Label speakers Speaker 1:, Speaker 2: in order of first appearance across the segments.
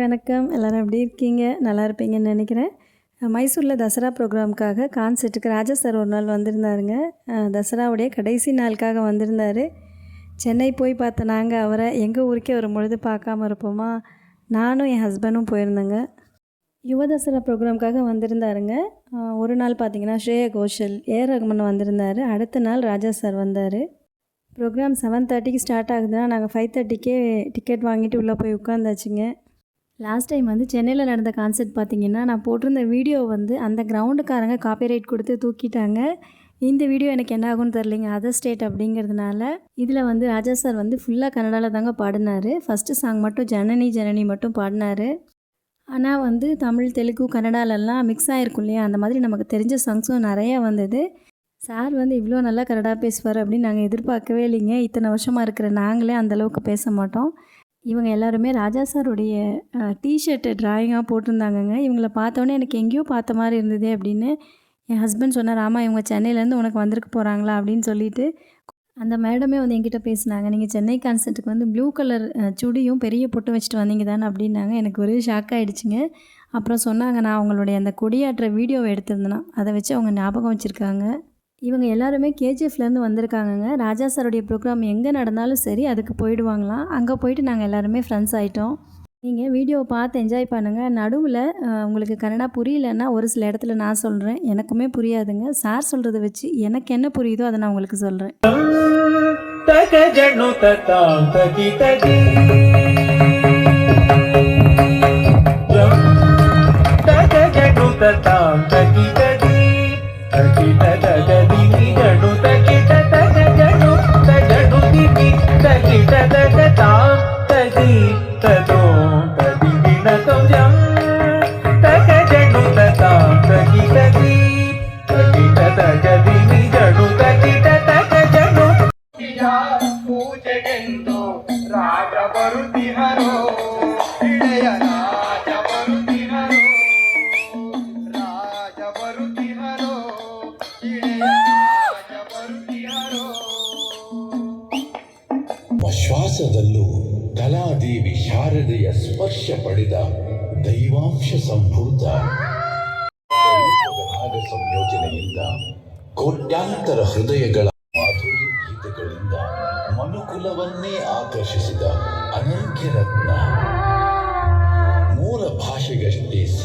Speaker 1: Hi வணக்கம். எல்லோரும் எப்படி இருக்கீங்க? நல்லா இருப்பீங்கன்னு நினைக்கிறேன். மைசூரில் தசரா ப்ரோக்ராமுக்காக கான்சர்ட்டுக்கு ராஜா சார் ஒரு நாள் வந்திருந்தாருங்க. தசராவுடைய கடைசி நாளுக்காக வந்திருந்தார். சென்னை போய் பார்த்த நாங்கள் அவரை எங்கள் ஊருக்கே ஒரு பொழுது பார்க்காம இருப்போமா? நானும் என் ஹஸ்பண்டும் போயிருந்தேங்க. யுவ தசரா ப்ரோக்ராமுக்காக வந்திருந்தாருங்க. ஒரு நாள் பார்த்தீங்கன்னா ஸ்ரேயா கோஷல் ஏ ரகுமன் வந்திருந்தார். அடுத்த நாள் ராஜா சார் வந்தார். ப்ரோக்ராம் செவன் தேர்ட்டிக்கு ஸ்டார்ட் ஆகுதுன்னா நாங்கள் ஃபைவ் தேர்ட்டிக்கே டிக்கெட் வாங்கிட்டு உள்ளே போய் உட்காந்தாச்சுங்க லாஸ்ட் டைம் வந்து சென்னையில் நடந்த கான்செர்ட் பார்த்திங்கன்னா நான் போட்டிருந்த வீடியோ வந்து அந்த கிரவுண்டுக்காரங்க காப்பிரைட் கொடுத்து தூக்கிட்டாங்க. இந்த வீடியோ எனக்கு என்ன ஆகும்னு தெரிலிங்க அதர் ஸ்டேட் அப்படிங்கிறதுனால இதில் வந்து ராஜா சார் வந்து ஃபுல்லாக கன்னடாவில் தாங்க பாடினார். ஃபஸ்ட்டு சாங் மட்டும் ஜனனி ஜனனி மட்டும் பாடினார். ஆனால் வந்து தமிழ் தெலுங்கு கன்னடாலெல்லாம் மிக்ஸ் ஆகிருக்கும் இல்லையா? அந்த மாதிரி நமக்கு தெரிஞ்ச சாங்ஸும் நிறையா வந்தது. சார் வந்து இவ்வளோ நல்லா கன்னடா பேசுவார் அப்படின்னு நாங்கள் எதிர்பார்க்கவே இல்லைங்க. இத்தனை வருஷமாக இருக்கிற நாங்களே அந்தளவுக்கு பேச மாட்டோம். இவங்க எல்லாருமே ராஜா சாருடைய டிஷர்ட்டு ட்ராயிங்காக போட்டிருந்தாங்கங்க. இவங்கள பார்த்தோன்னே எனக்கு எங்கேயோ பார்த்த மாதிரி இருந்தது அப்படின்னு என் ஹஸ்பண்ட் சொன்னார் ஆமாம் இவங்க சென்னையிலேருந்து உனக்கு வந்திருக்க போகிறாங்களா அப்படின்னு சொல்லிட்டு அந்த மேடமே வந்து என்கிட்ட பேசினாங்க. நீங்கள் சென்னை கான்சர்ட்டுக்கு வந்து ப்ளூ கலர் சுடியும் பெரிய பொட்டு வச்சுட்டு வந்தீங்க தானே? அப்படின்னாங்க. எனக்கு ஒரே ஷாக் ஆகிடுச்சிங்க அப்புறம் சொன்னாங்க நான் அவங்களுடைய அந்த கொடியாட்டுற வீடியோவை எடுத்திருந்தேன்னா அதை வச்சு அவங்க ஞாபகம் வச்சுருக்காங்க. இவங்க எல்லாருமே கேஜிஎஃப்லேருந்து வந்திருக்காங்கங்க. ராஜா சாருடைய ப்ரோக்ராம் எங்கே நடந்தாலும் சரி அதுக்கு போயிடுவாங்களாம். அங்கே போயிட்டு நாங்கள் எல்லாருமே ஃப்ரெண்ட்ஸ் ஆகிட்டோம் நீங்கள் வீடியோவை பார்த்து என்ஜாய் பண்ணுங்கள் நடுவில் உங்களுக்கு கன்னடா புரியலன்னா ஒரு சில இடத்துல நான் சொல்கிறேன் எனக்குமே புரியாதுங்க. சார் சொல்கிறத வச்சு எனக்கு என்ன புரியுதோ அதை நான் உங்களுக்கு சொல்கிறேன்
Speaker 2: ತಗ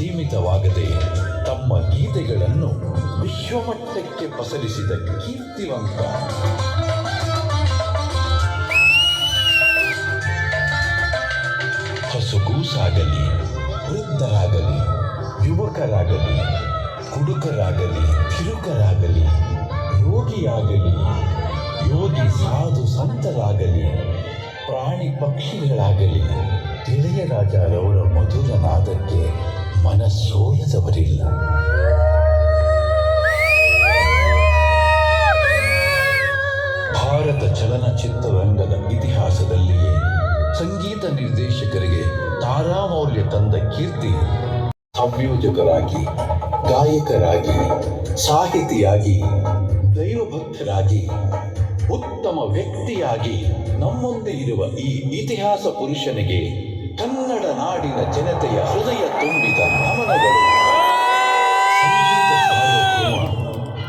Speaker 3: ಸೀಮಿತವಾಗದೆ ತಮ್ಮ ಗೀತೆಗಳನ್ನು ವಿಶ್ವಮಟ್ಟಕ್ಕೆ ಪಸರಿಸಿದ ಕೀರ್ತಿವಂತ. ಹಸುಗೂಸಾಗಲಿ, ವೃದ್ಧರಾಗಲಿ, ಯುವಕರಾಗಲಿ, ಕುಡುಕರಾಗಲಿ ಕಿರುಕರಾಗಲಿ ರೋಗಿಯಾಗಲಿ ಯೋಗಿ ಸಾಧು ಸಂತರಾಗಲಿ, ಪ್ರಾಣಿ ಪಕ್ಷಿಗಳಾಗಲಿ ಇಳೆಯರಾಜರವರ ಮಧುರ ನಾದಕ್ಕೆ ಮನಸೋಲದವರಿಲ್ಲ ಭಾರತ ಚಲನಚಿತ್ರರಂಗದ ಇತಿಹಾಸದಲ್ಲಿಯೇ ಸಂಗೀತ ನಿರ್ದೇಶಕರಿಗೆ ತಾರಾಮೌಲ್ಯ ತಂದ ಕೀರ್ತಿ. ಸಂಯೋಜಕರಾಗಿ, ಗಾಯಕರಾಗಿ, ಸಾಹಿತಿಯಾಗಿ, ದೈವಭಕ್ತರಾಗಿ, ಉತ್ತಮ ವ್ಯಕ್ತಿಯಾಗಿ ನಮ್ಮೊಂದೆ ಇರುವ ಈ ಇತಿಹಾಸ ಪುರುಷನಿಗೆ ಕನ್ನಡ ನಾಡಿನ ಜನತೆಯ ಹೃದಯ ತುಂಬಿದ ನಮನಗಳು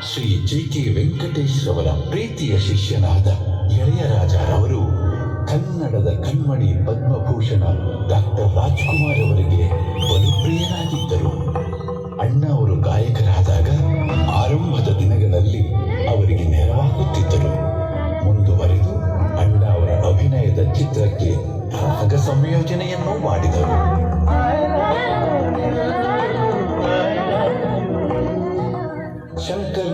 Speaker 3: ಶ್ರೀ ಜಿ ಕೆ ವೆಂಕಟೇಶ್ ರವರ ಪ್ರೀತಿಯ ಶಿಷ್ಯನಾದ ಇಳೆಯರಾಜರವರು ಕನ್ನಡದ ಕಣ್ಮಣಿ ಪದ್ಮಭೂಷಣ ಡಾಕ್ಟರ್ ರಾಜ್ಕುಮಾರ್ ಅವರಿಗೆ ಬಲುಪ್ರಿಯರಾಗಿದ್ದರು. ಅಣ್ಣ ಅವರು ಗಾಯಕರಾದಾಗ ಆರಂಭದ ದಿನಗಳಲ್ಲಿ ಅವರಿಗೆ ನೆರವಾಗುತ್ತಿದ್ದರು. ಮುಂದುವರೆದು ಅಣ್ಣ ಅವರ ಅಭಿನಯದ ಚಿತ್ರಕ್ಕೆ ರಾಗ ಸಂಯೋಜನೆಯನ್ನು ಮಾಡಿದರು. ಶಂಕರ್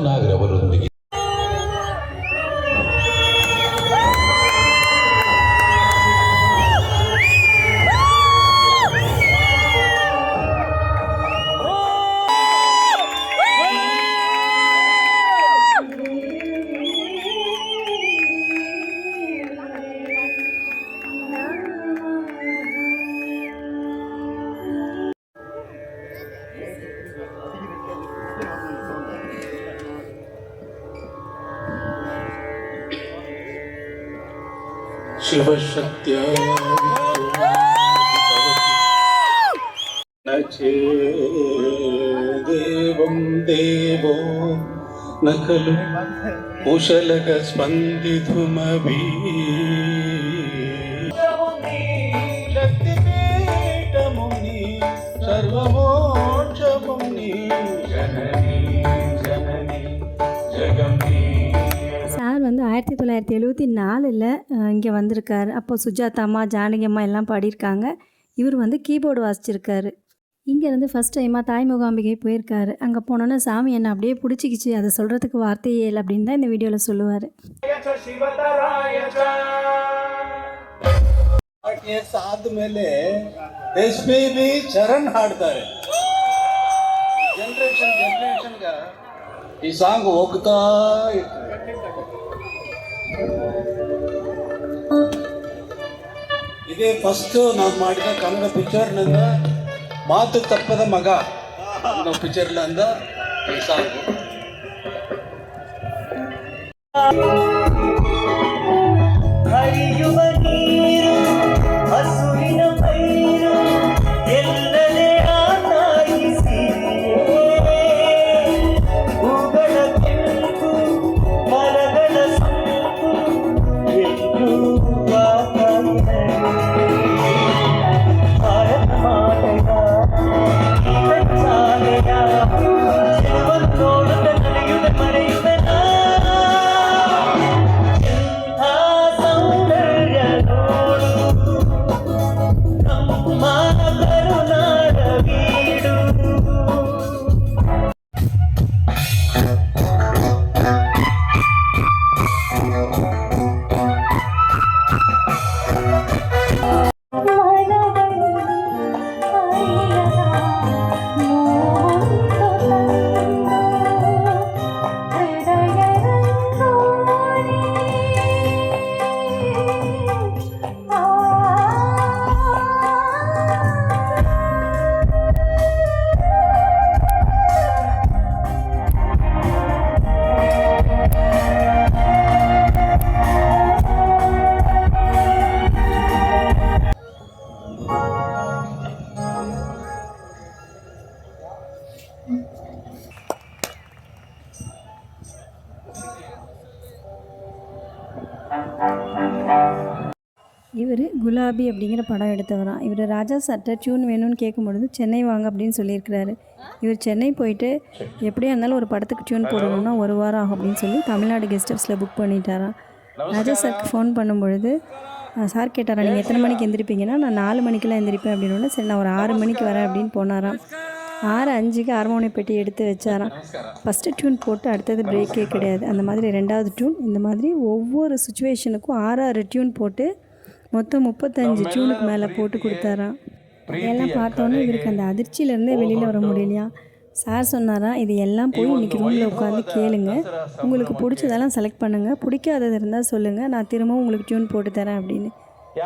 Speaker 4: शिवशक्त्या देवं देवो न खलु
Speaker 1: कुशलकस्पन्दितुमभि தொள்ளாயிரத்தி எழுபத்தி நாலில் இங்கே வந்திருக்காரு அப்போ சுஜாதா அம்மா ஜானகி அம்மா எல்லாம் பாடியிருக்காங்க இவர் வந்து கீபோர்டு வாசிச்சிருக்காரு இங்கேருந்து ஃபஸ்ட் டைமாக தாய் முகாம்பிகை போயிருக்காரு அங்கே போனோன்னே சாமி என்னை அப்படியே பிடிச்சிக்கிச்சு அதை சொல்கிறதுக்கு வார்த்தையே இல்லை அப்படின்னு தான் இந்த வீடியோவில் சொல்லுவார்
Speaker 4: ಎಸ್ ಆದ್ಮೇಲೆ ಎಸ್ ಪಿ ಬಿ ಚರಣ್ ಹಾಡ್ತಾರೆ ಜನರೇಷನ್ ಜನರೇಷನ್ಗ ಈ ಸಾಂಗ್ ಹೋಗ್ತಾ ಇರ್ತದೆ ಇದೇ ಫಸ್ಟ್ ನಾನು ಮಾಡಿದ ಕನ್ನಡ ಪಿಕ್ಚರ್ನಿಂದ ಮಾತು ತಪ್ಪದ ಮಗ. ಅನ್ನೋ ಪಿಕ್ಚರ್ನಿಂದ ನಂದ ಸಾಂಗ್
Speaker 5: ಹರಿಯುವ
Speaker 1: குலாபி அப்படிங்கிற படம் எடுத்தவராம் இவர் ராஜா சட்டை டியூன் வேணும்னு கேட்கும்பொழுது சென்னை வாங்க அப்படின்னு சொல்லியிருக்கிறாரு. இவர் சென்னை போயிட்டு எப்படியா இருந்தாலும் ஒரு படத்துக்கு டியூன் போடணும்னா ஒரு வாரம் ஆகும் அப்படின்னு சொல்லி தமிழ்நாடு கெஸ்ட் ஹவுஸில் புக் பண்ணிட்டாராம் ராஜா சாருக்கு ஃபோன் பண்ணும்பொழுது சார் கேட்டாரா நீங்கள் எத்தனை மணிக்கு எந்திரிப்பீங்கன்னா நான் நாலு மணிக்கெல்லாம் எந்திரிப்பேன் அப்படின்னு சரி நான் ஒரு ஆறு மணிக்கு வரேன் அப்படின்னு போனாராம் ஆறு அஞ்சுக்கு ஹார்மோனிய பெட்டி எடுத்து வச்சாராம் ஃபஸ்ட்டு டியூன் போட்டு அடுத்தது பிரேக்கே கிடையாது. அந்த மாதிரி ரெண்டாவது டியூன் இந்த மாதிரி ஒவ்வொரு சுச்சுவேஷனுக்கும் ஆறு ஆறு டியூன் போட்டு மொத்தம் முப்பத்தஞ்சு டியூனுக்கு மேலே போட்டு கொடுத்தாராம் இதெல்லாம் பார்த்தோன்னே இவருக்கு அந்த அதிர்ச்சியிலேருந்தே வெளியில் வர முடியலையா? சார் சொன்னாராம் இது எல்லாம் போய் இன்றைக்கி ரூமில் உட்காந்து கேளுங்க. உங்களுக்கு பிடிச்சதெல்லாம் செலக்ட் பண்ணுங்கள் பிடிக்காதது இருந்தால் சொல்லுங்கள் நான் திரும்பவும் உங்களுக்கு டியூன் போட்டு தரேன் அப்படின்னு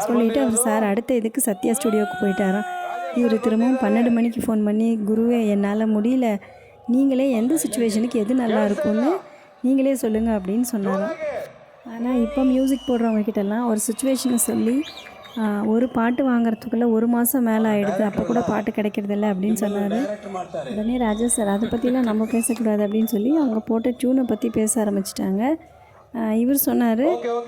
Speaker 1: சொல்லிவிட்டு அவர் சார் அடுத்த இதுக்கு சத்யா ஸ்டுடியோவுக்கு போயிட்டாராம் இவர் திரும்பவும் பன்னெண்டு மணிக்கு ஃபோன் பண்ணி குருவே என்னால் முடியல. நீங்களே எந்த சுச்சுவேஷனுக்கு எது நல்லா இருக்கும்னு நீங்களே சொல்லுங்கள் அப்படின்னு சொன்னாராம் ஆனால் இப்போ மியூசிக் போடுறவங்க கிட்டலாம் ஒரு சுச்சுவேஷனை சொல்லி ஆ, ஒரு பாட்டு வாங்குறதுக்குள்ளே ஒரு மாதம் மேலே ஆகிடுது அப்போ கூட பாட்டு கிடைக்கிறதில்ல அப்படின்னு சொன்னார் உடனே ராஜா சார் அதை பற்றிலாம் நம்ம பேசக்கூடாது அப்படின்னு சொல்லி அவங்க போட்ட டியூனை பற்றி பேச ஆரம்பிச்சிட்டாங்க இவர் சொன்னார்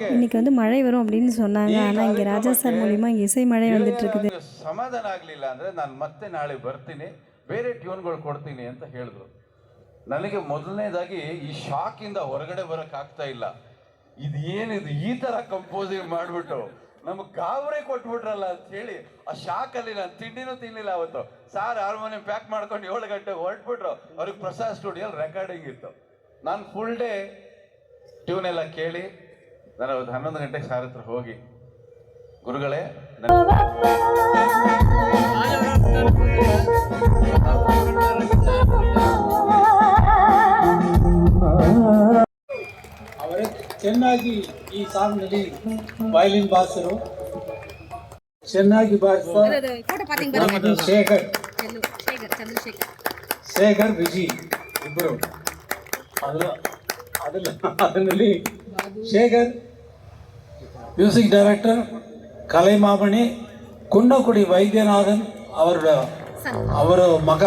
Speaker 1: இன்னைக்கு வந்து மழை வரும் அப்படின்னு சொன்னாங்க ஆனால் இங்கே ராஜா சார் மூலிமா இங்கே ಇಸೈ ಮಳೆ வந்துட்டு இருக்குது
Speaker 6: ಸಮಾಧಾನ ಆಗಲಿಲ್ಲ ಅಂದರೆ ನಾನು ಮತ್ತೆ ನಾಳೆ ಬರ್ತೀನಿ ಬೇರೆ ಟ್ಯೂನ್ಗಳು ಕೊಡ್ತೀನಿ ಅಂತ ಹೇಳಿದ್ರು ನನಗೆ ಮೊದಲನೇದಾಗಿ ಈ ಶಾಕಿಂದ ಹೊರಗಡೆ ಬರೋಕ್ಕಾಗ್ತಾ ಇಲ್ಲ ಇದು ಏನಿದು? ಈ ತರ ಕಂಪೋಸಿಂಗ್ ಮಾಡಿಬಿಟ್ಟು ನಮಗೆ ಗಾಬರಿ ಕೊಟ್ಬಿಟ್ರಲ್ಲ ಅಂತ ಹೇಳಿ ಆ ಶಾಕಲ್ಲಿ ನಾನು ತಿಂಡಿನೂ ತಿನ್ನಲಿಲ್ಲ ಅವತ್ತು. ಸಾರ್ ಹಾರ್ಮೋನಿಯಂ ಪ್ಯಾಕ್ ಮಾಡ್ಕೊಂಡು ಏಳು ಗಂಟೆಗೆ ಹೊರಟ್ಬಿಟ್ರು. ಅವ್ರಿಗೆ ಪ್ರಸಾದ್ ಸ್ಟುಡಿಯೋಲಿ ರೆಕಾರ್ಡಿಂಗ್ ಇತ್ತು. ನಾನು ಫುಲ್ ಡೇ ಟ್ಯೂನ್ ಎಲ್ಲ ಕೇಳಿ, ನಾನು ಅವತ್ತು ಹನ್ನೊಂದು ಗಂಟೆಗೆ ಸಾರ್ ಹತ್ರ ಹೋಗಿ ಗುರುಗಳೇ.
Speaker 4: ಚೆನ್ನಾಗಿ ಈ ಸಾಂಗ್ನಲ್ಲಿ ವೈಲಿನ್ ಬಾಸರು ಚೆನ್ನಾಗಿ ಬಾಸಿದ್ದು ಶೇಖರ್. ಶೇಖರ್ ವಿಜಿ ಇಬ್ಬರು ಅದು ಅದಲ್ಲ ಅದನ್ನಲ್ಲಿ ಶೇಖರ್ ಮ್ಯೂಸಿಕ್ ಡೈರೆಕ್ಟರ್ ಕಲೆ ಮಾಮಣಿ ಕುಂಡಕುಡಿ ವೈದ್ಯನಾಥನ್ ಅವರ
Speaker 7: ಅವರ ಮಗ.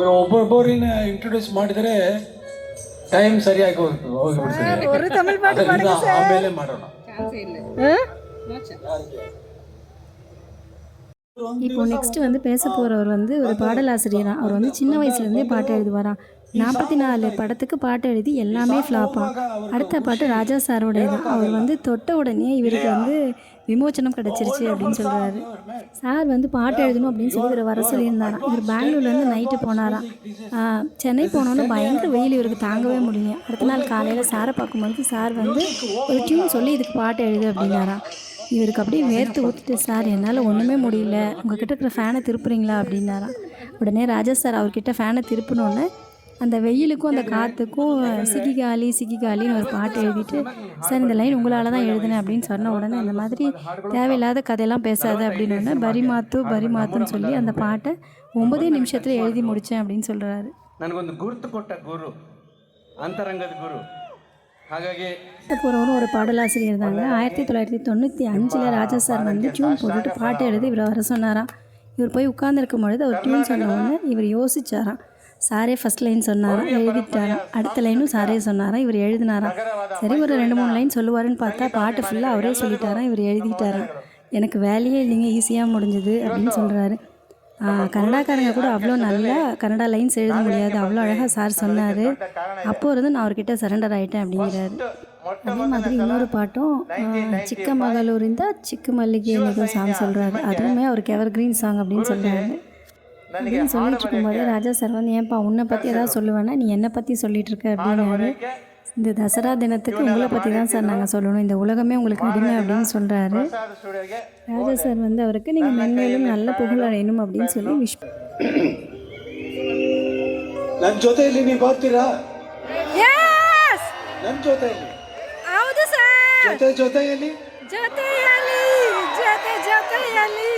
Speaker 7: ಇವ್ರು ಒಬ್ಬೊಬ್ಬರಿನ ಇಂಟ್ರೊಡ್ಯೂಸ್ ಮಾಡಿದರೆ ಟೈಮ್ ಸರಿಯಾಗಿ ಹೋಗಿ ಹೋಗಿಬಿಡ್ತದೆ
Speaker 1: ஒரு தமிழ் பாட்டு
Speaker 7: ಅದರಿಂದ ಆಮೇಲೆ ಮಾಡೋಣ
Speaker 1: இப்போ நெக்ஸ்ட் வந்து பேச போகிறவர் வந்து ஒரு பாடலாசிரியரா அவர் வந்து சின்ன வயசுலேருந்தே பாட்டு எழுதுவாராம் நாற்பத்தி நாலு படத்துக்கு பாட்டு எழுதி எல்லாமே ஃப்ளாப்பா அடுத்த பாட்டு ராஜா சாரோடைய தான் அவர் வந்து தொட்ட உடனே இவருக்கு வந்து விமோச்சனம் கிடச்சிருச்சு அப்படின்னு சொல்கிறாரு சார் வந்து பாட்டு எழுதணும் அப்படின்னு சொல்லி இவர் வர சொல்லியிருந்தாராம். இவர் பெங்களூர்லேருந்து நைட்டு போனாராம். சென்னை போனோன்னு பயங்கர வெயில் இவருக்கு தாங்கவே முடியும் அடுத்த நாள் காலையில் சாரை பார்க்கும்போது சார் வந்து ஒரு டியூன் சொல்லி இதுக்கு பாட்டு எழுது அப்படின்னாராம். இவருக்கு அப்படியே வேர்த்து ஊற்றிட்டு சார் என்னால் ஒன்றுமே முடியல. உங்ககிட்ட இருக்கிற ஃபேனை திருப்புறீங்களா? அப்படின்னாராம். உடனே ராஜா சார் அவர்கிட்ட ஃபேனை திருப்பினோன்னே அந்த வெயிலுக்கும் அந்த காற்றுக்கும் சிக்கிகாலி சிக்கிகாலின்னு ஒரு பாட்டு எழுதிட்டு சார் இந்த லைன் உங்களால் தான் எழுதினேன் அப்படின்னு சொன்ன உடனே இந்த மாதிரி தேவையில்லாத கதையெல்லாம் பேசாத அப்படின்னு ஒன்று பரிமாத்து பரிமாத்துன்னு சொல்லி அந்த பாட்டை ஒன்பதே நிமிஷத்தில் எழுதி முடித்தேன் அப்படின்னு சொல்கிறாரு
Speaker 6: ನನಗೊಂದು ಗುರುತು ಕೊಟ್ಟ ಗುರು ಅಂತರಂಗದ ಗುರು ಹಾಗಾಗಿ
Speaker 1: போகிறவரும் ஒரு பாடலாசிரியர் தாங்க ஆயிரத்தி தொள்ளாயிரத்தி தொண்ணூற்றி அஞ்சில் ராஜா சார் வந்து டியூன் போட்டுட்டு பாட்டு எழுதி இவரை வர சொன்னாராம் இவர் போய் உட்கார்ந்திருக்கும் பொழுது அவர் டியூன் சொன்ன உடனே இவர் யோசிச்சாராம் சாரே ஃபர்ஸ்ட் லைன் சொன்னாராம் எழுதிட்டாராம் அடுத்த லைனும் சாரே சொன்னாராம் இவர் எழுதினாராம் சரி ஒரு ரெண்டு மூணு லைன் சொல்லுவாருன்னு பார்த்தா பாட்டு ஃபுல்லாக அவரே சொல்லிட்டாராம் இவர் எழுதிட்டாராம் எனக்கு வேலையே இல்லைங்க ஈஸியாக முடிஞ்சது அப்படின்னு சொல்கிறாரு கன்னடாக்காரங்க கூட அவ்வளோ நல்லா கன்னடா லைன்ஸ் எழுத முடியாது. அவ்வளோ அழகாக சார் சொன்னார். அப்போ இருந்து நான் அவர்கிட்ட சரண்டர் ஆகிட்டேன் அப்படிங்கிறாரு. அதே மாதிரி இன்னொரு பாட்டும் சிக்க மகளூரிந்த சிக்கு மல்லிகை சாங் சொல்கிறாரு அதுவுமே அவருக்கு எவர் கிரீன் சாங் அப்படின்னு சொல்கிறாரு அப்படின்னு சொல்லிட்டு இருக்கும்போதே ராஜா சார் வந்து ஏன்பா உன்னை பற்றி ஏதாவது சொல்லுவேன்னா நீ என்னை பற்றி சொல்லிட்டு இருக்க அப்படின்னாரு இந்த தசரா தினத்துக்கு உங்களை பற்றி தான் சார் நாங்கள் சொல்லணும் இந்த உலகமே உங்களுக்கு அடிமை அப்படின்னு சொல்கிறாரு ராஜா சார் வந்து அவருக்கு நீங்கள் மென்மேலும் நல்ல புகழ் அடையணும் அப்படின்னு சொல்லி விஷ்
Speaker 7: ನನ್ನ ಜೊತೆಯಲ್ಲಿ ನೀವು ಬರ್ತೀರಾ ನನ್ನ ಜೊತೆಯಲ್ಲಿ
Speaker 1: ಹೌದು ಸರ್
Speaker 7: ಜೊತೆ ಜೊತೆಯಲ್ಲಿ
Speaker 1: ಜೊತೆಯಲ್ಲಿ ಜೊತೆ ಜೊತೆಯಲ್ಲಿ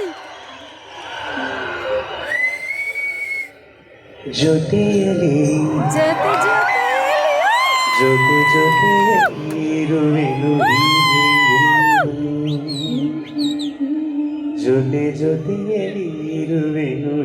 Speaker 5: জ্যোতি এলি।
Speaker 7: জ্যোতি জ্যোতি এলু। এলু জ্যোতি জ্যোতি এলি এলু এলু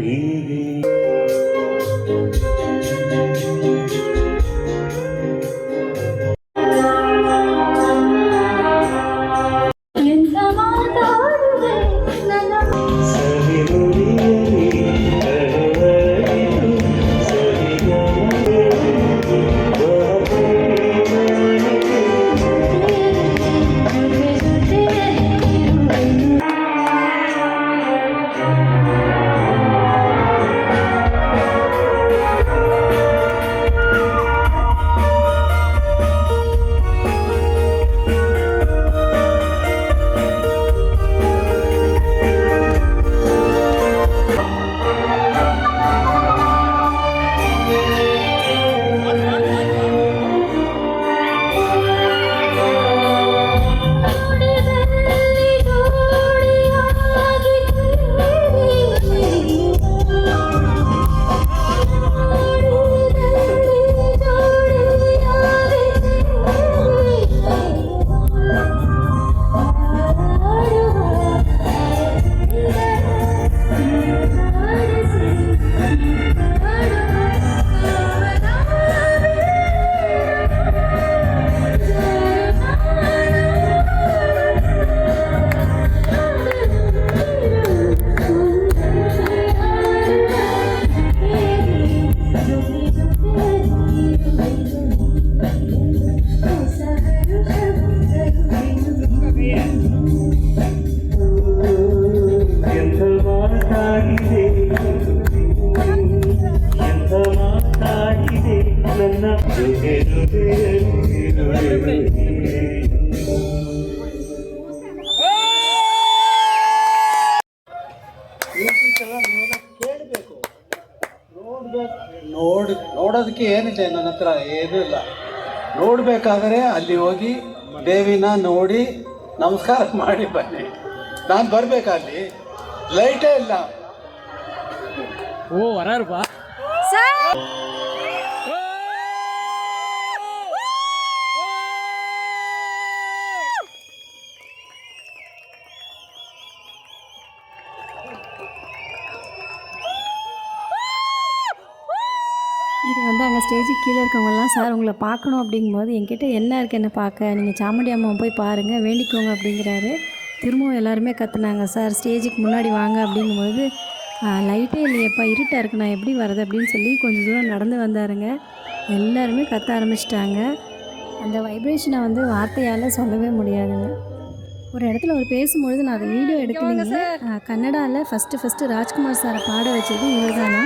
Speaker 7: ನೋಡಬೇಕಾದ್ರೆ ಅಲ್ಲಿ ಹೋಗಿ ದೇವಿನ ನೋಡಿ ನಮಸ್ಕಾರ ಮಾಡಿ ಬನ್ನಿ. ನಾನು ಬರಬೇಕಲ್ಲಿ ಲೈಟೇ ಇಲ್ಲ.
Speaker 1: ஸ்டேஜுக்கு கீழே இருக்கவங்கலாம் சார் உங்களை பார்க்கணும் அப்படிங்கும்போது என்கிட்ட என்ன இருக்குது என்ன பார்க்க? நீங்கள் சாமுண்டி அம்மாவை போய் பாருங்கள் வேண்டிக்கோங்க அப்படிங்கிறாரு. திரும்பவும் எல்லாருமே கத்துனாங்க சார். ஸ்டேஜுக்கு முன்னாடி வாங்க அப்படிங்கும்போது லைட்டே இல்லையப்பா இருட்டாக இருக்கு. நான் எப்படி வர்றது? அப்படின்னு சொல்லி கொஞ்சம் தூரம் நடந்து வந்தாருங்க. எல்லாருமே கத்த ஆரம்பிச்சிட்டாங்க. அந்த வைப்ரேஷனை வந்து வார்த்தையால் சொல்லவே முடியாதுங்க. ஒரு இடத்துல அவர் பேசும்பொழுது நான் அதை வீடியோ எடுக்கலைங்க. கன்னடாவில் ஃபஸ்ட்டு ஃபஸ்ட்டு ராஜ்குமார் சாரை பாட வச்சது இவர் தானா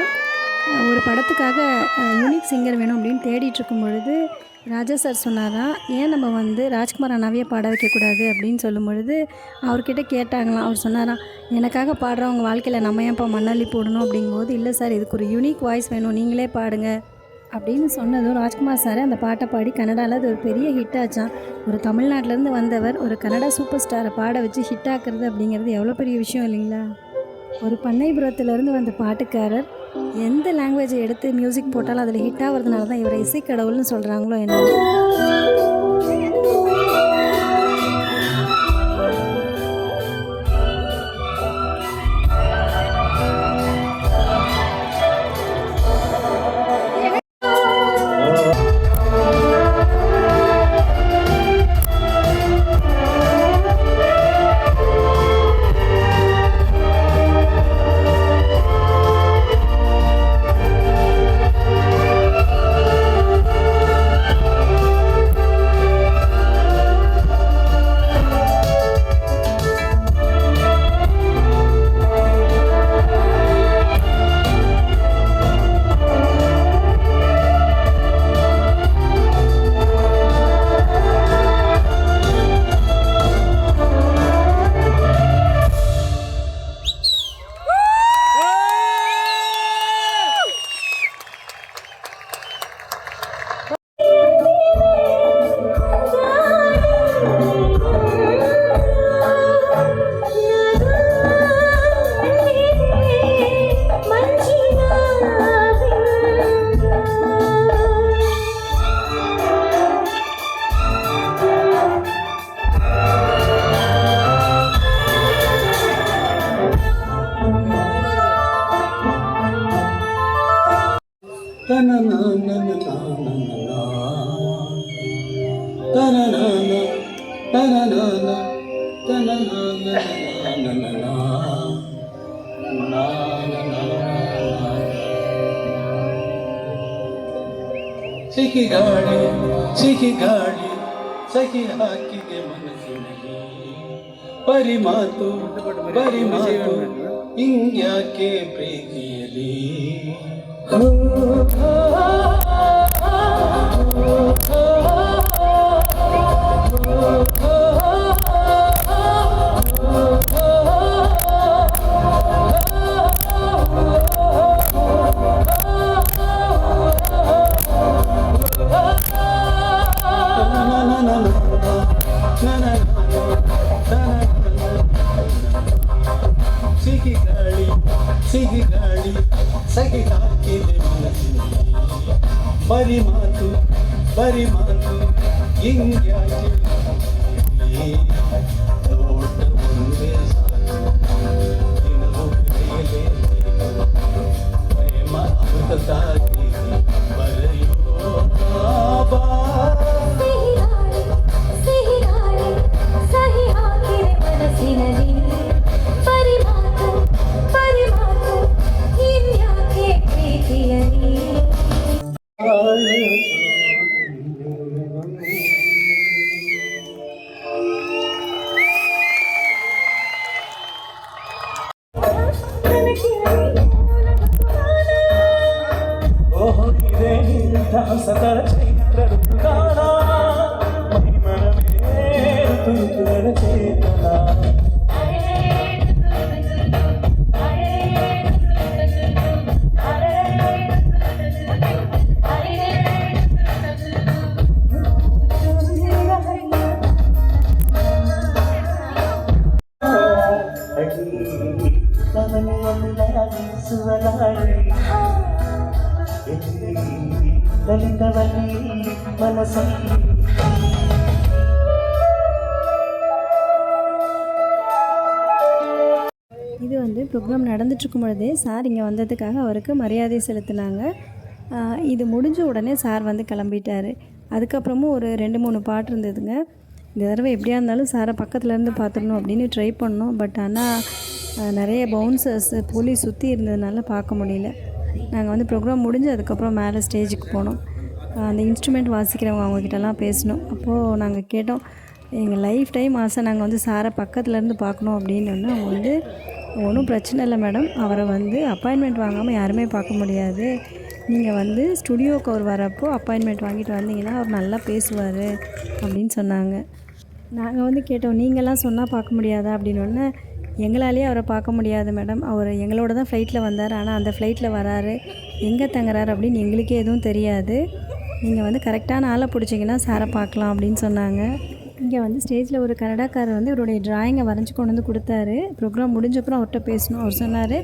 Speaker 1: ஒரு படத்துக்காக யூனிக் சிங்கர் வேணும் அப்படின்னு தேடிட்டு இருக்கும் பொழுது ராஜா சார் சொன்னாராம் ஏன் நம்ம வந்து ராஜ்குமார் அண்ணாவையே பாட வைக்கக்கூடாது? அப்படின்னு சொல்லும் பொழுது அவர்கிட்ட கேட்டாங்களாம். அவர் சொன்னாராம் எனக்காக பாடுறவங்க வாழ்க்கையில் நம்ம ஏன்ப்பா மண்ணள்ளி போடணும்? அப்படிங்கும்போது இல்லை சார் இதுக்கு ஒரு யூனிக் வாய்ஸ் வேணும் நீங்களே பாடுங்க. அப்படின்னு சொன்னதும் ராஜ்குமார் சார் அந்த பாட்டை பாடி கனடாவில் அது ஒரு பெரிய ஹிட் ஆச்சான் ஒரு தமிழ்நாட்டிலேருந்து வந்தவர் ஒரு கன்னடா சூப்பர் ஸ்டாரை பாட வச்சு ஹிட் ஆக்குறது அப்படிங்கிறது எவ்வளோ பெரிய விஷயம் இல்லைங்களா? ஒரு பண்ணைபுரத்துலேருந்து வந்த பாட்டுக்காரர் எந்த லாங்குவேஜை எடுத்து மியூசிக் போட்டாலும் அதில் ஹிட் ஆகிறதுனால தான் இவரை இசைக்கடவுள்னு சொல்கிறாங்களோ என்ன
Speaker 4: ಸಿಹಿ ಗಾಳಿ ಸಿಹಿ ಗಾಳಿ ಸಹಿ ಹಾಕಿದೆ ಮನಸ್ಸಿನಲ್ಲಿ. ಬರಿ ಮಾತು ಬರಿ ಮಾತು ಹಿಂಗ್ಯಾಕೆ ಪ್ರೀತಿಯಲಿ
Speaker 5: oh, oh. oh, oh.
Speaker 1: இது வந்து ப்ரோக்ராம் நடந்துட்டுருக்கும் பொழுதே சார் இங்கே வந்ததுக்காக அவருக்கு மரியாதை செலுத்தினாங்க. இது முடிஞ்ச உடனே சார் வந்து கிளம்பிட்டார். அதுக்கப்புறமும் ஒரு ரெண்டு மூணு பாட்டு இருந்ததுங்க. இந்த தடவை எப்படியா இருந்தாலும் சாரை பக்கத்துலேருந்து பார்த்துடணும் அப்படின்னு ட்ரை பண்ணோம். பட் ஆனால் நிறைய பவுன்சர்ஸ் போலீஸ் சுற்றி இருந்ததுனால பார்க்க முடியல. நாங்கள் வந்து ப்ரோக்ராம் முடிஞ்சு அதுக்கப்புறம் மேலே ஸ்டேஜுக்கு போனோம். அந்த இன்ஸ்ட்ருமெண்ட் வாசிக்கிறவங்க அவங்கக்கிட்டலாம் பேசணும். அப்போது நாங்கள் கேட்டோம் எங்கள் லைஃப் டைம் ஆசை நாங்கள் வந்து சாரை பக்கத்துலேருந்து பார்க்கணும். அப்படின்னு அவங்க வந்து ஒன்றும் பிரச்சனை இல்லை மேடம் அவரை வந்து அப்பாயின்மெண்ட் வாங்காமல் யாருமே பார்க்க முடியாது. நீங்கள் வந்து ஸ்டுடியோவுக்கு அவர் வரப்போ அப்பாயின்மெண்ட் வாங்கிட்டு வந்தீங்கன்னா அவர் நல்லா பேசுவார். அப்படின்னு சொன்னாங்க. நாங்கள் வந்து கேட்டோம் நீங்களாம் சொன்னால் பார்க்க முடியாதா? அப்படின்னு ஒன்று எங்களாலேயே அவரை பார்க்க முடியாது மேடம் அவர் எங்களோட தான் ஃப்ளைட்டில் வந்தார். ஆனால் அந்த ஃப்ளைட்டில் வராரு. எங்கே தங்குறாரு அப்படின்னு எங்களுக்கே எதுவும் தெரியாது. நீங்கள் வந்து கரெக்டான ஆளை பிடிச்சிங்கன்னா சாரை பார்க்கலாம் அப்படின்னு சொன்னாங்க. இங்கே வந்து ஸ்டேஜில் ஒரு கன்னடாக்காரர் வந்து இவருடைய டிராயிங்கை வரைஞ்சி கொண்டு வந்து கொடுத்தாரு. ப்ரோக்ராம் முடிஞ்சப்பறம் அவர்கிட்ட பேசணும். அவர் சொன்னார்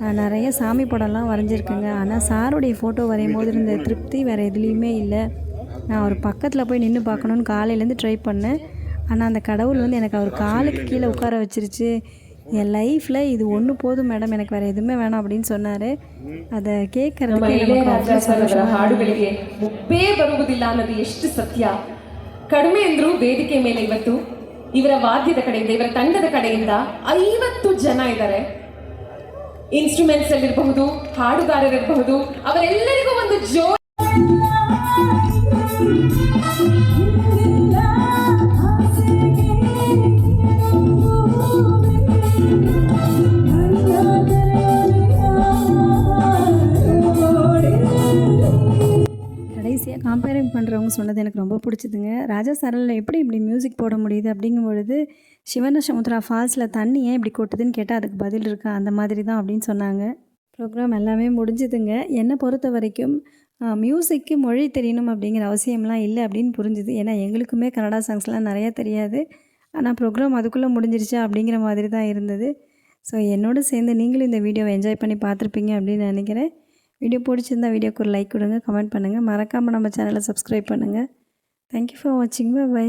Speaker 1: நான் நிறைய சாமி படம்லாம் வரைஞ்சிருக்கேங்க. ஆனால் சாருடைய ஃபோட்டோ வரையும் போது இருந்த திருப்தி வேறு எதுலேயுமே இல்லை. நான் அவர் பக்கத்தில் போய் நின்று பார்க்கணுன்னு காலையிலேருந்து ட்ரை பண்ணேன். ஆனால் அந்த கடவுள் வந்து எனக்கு அவர் காலுக்கு கீழே உட்கார வச்சிருச்சு. என் லைஃப்பில் இது ஒன்று போதும் மேடம் எனக்கு வேறு எதுவுமே வேணாம் அப்படின்னு சொன்னார் அதை
Speaker 8: ನಮ್ಮ
Speaker 1: கேட்குறதுக்கு நமக்கு
Speaker 8: ಇಳೆಯರಾಜ
Speaker 1: அவ்வளோ
Speaker 8: ಸರ್ ಅವರ
Speaker 1: சந்தோஷமா இருந்தது.
Speaker 8: ಹಾಡುಗಳಿಗೆ ಮುಪ್ಪೇ ಬರುವುದಿಲ್ಲ ಅನ್ನೋದು ಎಷ್ಟು ಸತ್ಯ ಕಡಿಮೆ ಅಂದ್ರೂ ವೇದಿಕೆ ಮೇಲೆ ಇವತ್ತು ಇವರ ವಾದ್ಯದ ಕಡೆಯಿಂದ ಇವರ ತಂಡದ ಕಡೆಯಿಂದ ಐವತ್ತು ಜನ ಇದ್ದಾರೆ ಇನ್ಸ್ಟ್ರೂಮೆಂಟ್ಸ್ ಅಲ್ಲಿ ಇರಬಹುದು ಹಾಡುಗಾರರಿರಬಹುದು ಅವರೆಲ್ಲರಿಗೂ ಒಂದು ಜೋ
Speaker 1: அவங்க சொன்னது எனக்கு ரொம்ப பிடிச்சதுங்க. ராஜா சரலில் எப்படி இப்படி மியூசிக் போட முடியுது அப்படிங்கும் பொழுது சிவன சமுத்ரா ஃபால்ஸில் தண்ணி ஏன் இப்படி கொட்டுதுன்னு கேட்டால் அதுக்கு பதில் இருக்கா? அந்த மாதிரி தான் அப்படின்னு சொன்னாங்க. ப்ரோக்ராம் எல்லாமே முடிஞ்சுதுங்க. என்னை பொறுத்த வரைக்கும் மியூசிக்கு மொழி தெரியணும் அப்படிங்கிற அவசியம்லாம் இல்லை அப்படின்னு புரிஞ்சுது. ஏன்னா எங்களுக்குமே கன்னடா சாங்ஸ்லாம் நிறையா தெரியாது. ஆனால் ப்ரோக்ராம் அதுக்குள்ளே முடிஞ்சிருச்சா அப்படிங்கிற மாதிரி தான் இருந்தது. ஸோ என்னோட சேர்ந்து நீங்களும் இந்த வீடியோவை என்ஜாய் பண்ணி பார்த்துருப்பீங்க அப்படின்னு நினைக்கிறேன். வீடியோ பிடிச்சிருந்தா வீடியோக்கு ஒரு லைக் கொடுங்க கமெண்ட் பண்ணுங்கள் மறக்காமல் நம்ம சேனலை சப்ஸ்கிரைப் பண்ணுங்கள் தேங்க்யூ ஃபார் வாட்சிங் பை